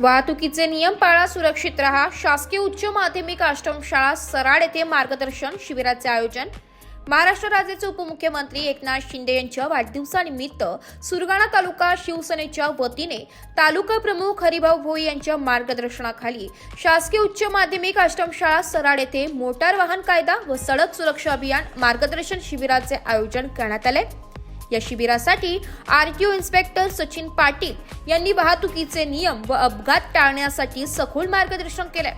वाहतुकीचे नियम पाळा सुरक्षित राहा. शासकीय उच्च माध्यमिक आश्रमशाळा सराड येथे मार्गदर्शन शिबिराचे आयोजन. महाराष्ट्र राज्याचे उपमुख्यमंत्री एकनाथ शिंदे यांच्या वाढदिवसानिमित्त सुरगाणा तालुका शिवसेनेच्या वतीने तालुका प्रमुख हरिभाऊ भोई यांच्या मार्गदर्शनाखाली शासकीय उच्च माध्यमिक आश्रमशाळा सराड येथे मोटार वाहन कायदा व सडक सुरक्षा अभियान मार्गदर्शन शिबिराचे आयोजन करण्यात आले. या शिबिरासाठी आरटीओ इन्स्पेक्टर सचिन पाटील यांनी वाहतुकीचे नियम व अपघात टाळण्यासाठी सखोल मार्गदर्शन केले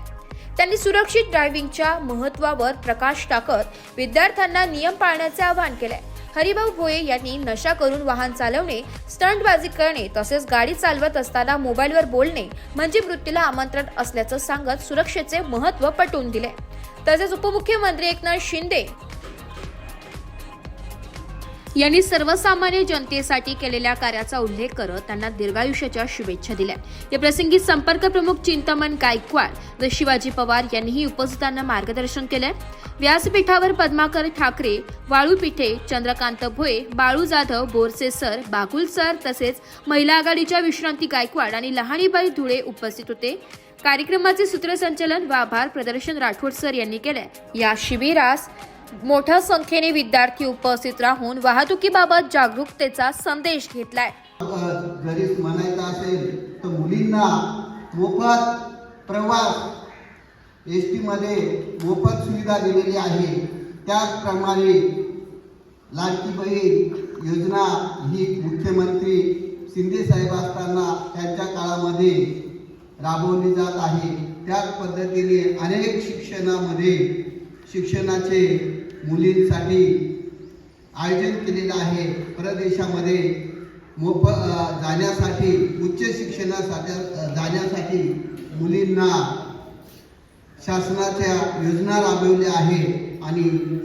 त्यांनी सुरक्षित ड्रायव्हिंगच्या महत्वावर प्रकाश टाकत विद्यार्थ्यांना नियम पाळण्याचे आवाहन केले हरिभाऊ भोये यांनी नशा करून वाहन चालवणे स्टंटबाजी करणे तसेच गाडी चालवत असताना मोबाईलवर बोलणे म्हणजे मृत्यूला आमंत्रण असल्याचं सांगत सुरक्षेचे महत्त्व पटवून दिले तसेच उपमुख्यमंत्री एकनाथ शिंदे यांनी सर्वसामान्य जनतेसाठी केलेल्या कार्याचा उल्लेख करत त्यांना दीर्घायुष्याच्या शुभेच्छा दिल्या. या प्रसंगी संपर्क प्रमुख चिंतामण गायकवाड व शिवाजी पवार यांनीही उपस्थितांना मार्गदर्शन केलंय. व्यासपीठावर पद्माकर ठाकरे वाळू पिठे चंद्रकांत भोये बाळू जाधव बोरसे सर बाकुल सर तसेच महिला आघाडीच्या विश्रांती गायकवाड आणि लहानीबाई धुळे उपस्थित होते. कार्यक्रमाचे सूत्रसंचालन व आभार प्रदर्शन राठोड सर यांनी केले या शिबिरास मोठ्या संख्येने विद्यार्थी उपस्थित राहून वाहतुकीबाबत जागरूकतेचा संदेश घेतलाय. घरीच म्हणायचं असेल तर मुलींना मोफत प्रवास एस टीमध्ये मोफत सुविधा दिलेली आहे. त्याचप्रमाणे लाडकी बहीण योजना ही मुख्यमंत्री शिंदे साहेब असताना त्यांच्या काळामध्ये राबवली जात आहे. त्याच पद्धतीने अनेक शिक्षणामध्ये शिक्षणाचे मुलींसाठी आयोजन केलेलं आहे. परदेशामध्ये मोफ जाण्यासाठी उच्च शिक्षणासाठी जाण्यासाठी मुलींना शासनाच्या योजना राबवल्या आहे आणि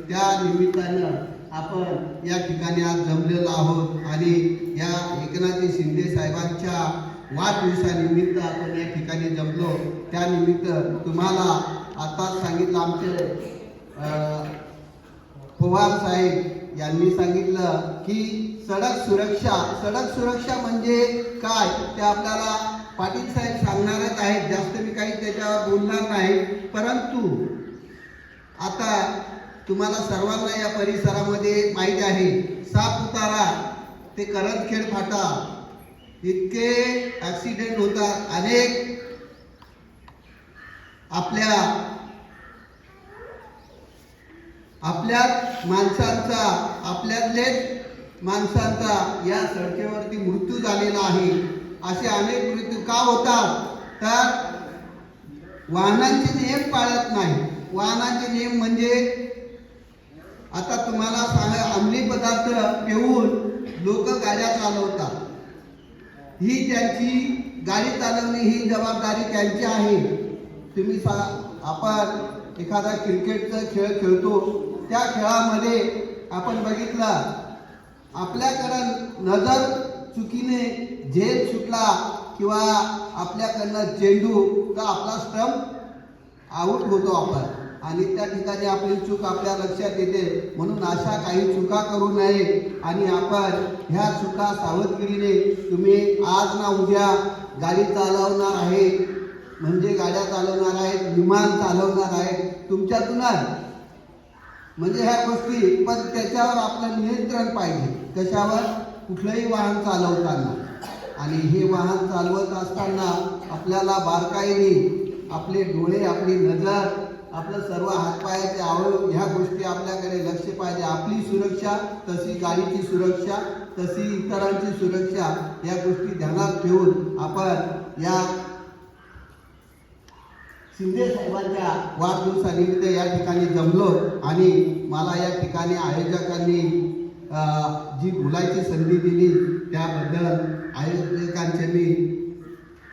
त्या निमित्तानं आपण या ठिकाणी आज जमलेलो आहोत आणि या एकनाथजी शिंदे साहेबांच्या वाढदिवसानिमित्त आपण या ठिकाणी जमलो. त्यानिमित्त तुम्हाला आत्ताच सांगितलं आमचे पवार साहेब यांनी सांगितलं की सडक सुरक्षा सडक सुरक्षा म्हणजे काय? ते आपल्याला पाटील साहेब सांगणारच आहेत. जास्त मी काही त्याच्यावर बोलणार नाही. परंतु आता तुम्हाला सर्वांना या परिसरामध्ये माहीत आहे साप उतारा ते करंजखेड फाटा. इतके ॲक्सिडेंट होतात. अनेक आपल्या आपल्याच माणसांचा आपल्यातलेच माणसांचा या सडकेवरती मृत्यू झालेला आहे. असे अनेक मृत्यू का होतात? तर वाहनांचे नियम पाळत नाही. वाहनांचे नियम म्हणजे आता तुम्हाला सांगा अंमली पदार्थ पिऊन लोक गाड्या चालवतात. ही त्यांची गाडी चालवणे ही जबाबदारी त्यांची आहे. तुम्ही सा आपण एखादा क्रिकेटचा खेळ खेळतो त्या खेळामध्ये आपण बघितलं आपल्याकडं नजर चुकीने झेल सुटला किंवा आपल्याकडनं चेंडू तर आपला स्टंप आऊट होतो आपण. आणि त्या ठिकाणी आपली चूक आपल्या लक्षात येते. म्हणून अशा काही चुका करू नये. आणि आपण ह्या चुका सावधगिरीने तुम्ही आज ना उद्या गाडी चालवणार आहे. म्हणजे गाड्या चालवणार आहेत विमान चालवणार आहेत तुमच्यातूनच म्हणजे ह्या गोष्टी पण त्याच्यावर आपलं नियंत्रण पाहिजे. कशावर कुठलंही वाहन चालवताना. आणि हे वाहन चालवत असताना आपल्याला बारकाईने आपले डोळे आपली नजर आपलं सर्व हातपायाचे आवड ह्या गोष्टी आपल्याकडे लक्ष पाहिजे. आपली सुरक्षा तशी गाडीची सुरक्षा तशी इतरांची सुरक्षा या गोष्टी ध्यानात ठेवून आपण या शिंदे साहेबांच्या वाढदिवसानिमित्त या ठिकाणी जमलो आणि मला या ठिकाणी आयोजकांनी जी बोलायची संधी दिली त्याबद्दल आयोजकांचे मी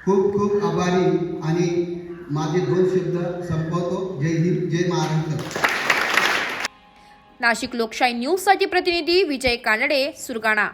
खूप खूप आभारी आणि माझे दोन शब्द संपवतो. जय हिंद जय महाराष्ट्र. नाशिक लोकशाही न्यूजसाठी प्रतिनिधी विजय कानडे सुरगाणा.